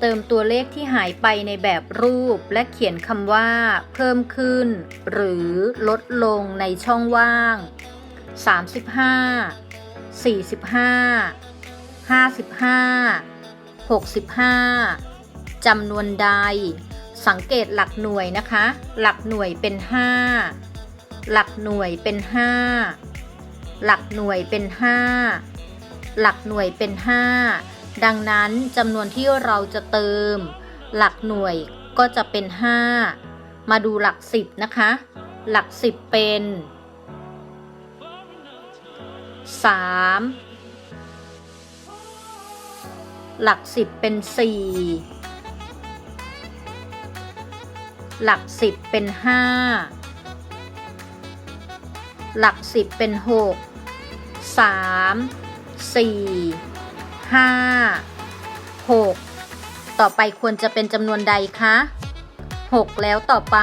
เติมตัวเลขที่หายไปในแบบรูปและเขียนคำว่า เพิ่มขึ้น หรือลดลงในช่องว่าง 35 45 55 65จำนวนใด สังเกตหลักหน่วยนะคะ หลักหน่วยเป็น 5 หลักหน่วยเป็น 5 หลักหน่วยเป็น 5 หลักหน่วยเป็น 5 ดังนั้นจำนวนที่เราจะเติม หลักหน่วยก็จะเป็น 5 มาดูหลัก 10 นะคะ หลัก 10 เป็น 3 หลัก 10 เป็น 4 หลัก 10 เป็น 5 หลัก 10 เป็น 6 3 4 5 6ต่อไปควรจะเป็นจำนวนใดคะ6แล้วต่อไป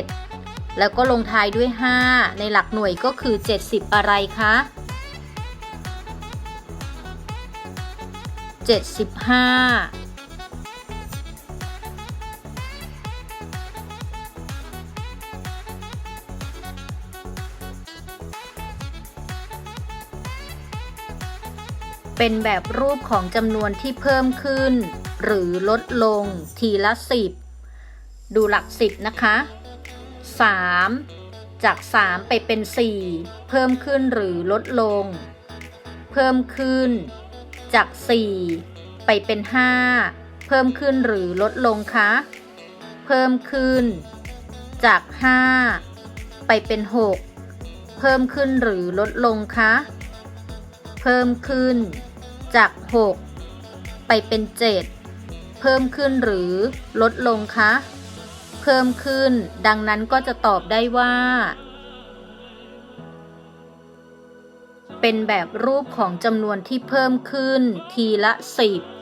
7แล้วก็ลงท้ายด้วย 5 ในหลักหน่วยก็คือ 70 อะไรคะ 75 เป็นแบบรูปของจำนวนที่เพิ่มขึ้น หรือลดลงทีละ 10 ดูหลัก 10 นะคะ 3 จาก 3 ไปเป็น 4 เพิ่มขึ้นหรือลดลง เพิ่มขึ้น จาก 4 ไปเป็น 5 เพิ่มขึ้นหรือลดลงคะ เพิ่มขึ้น จาก 5 ไปเป็น 6 เพิ่มขึ้นหรือลดลงคะเพิ่มขึ้น จาก 6 ไปเป็น 7 เพิ่มขึ้นหรือลดลงคะ เพิ่มขึ้น ดังนั้นก็จะตอบได้ว่า เป็นแบบรูปของจำนวนที่เพิ่มขึ้นทีละ 10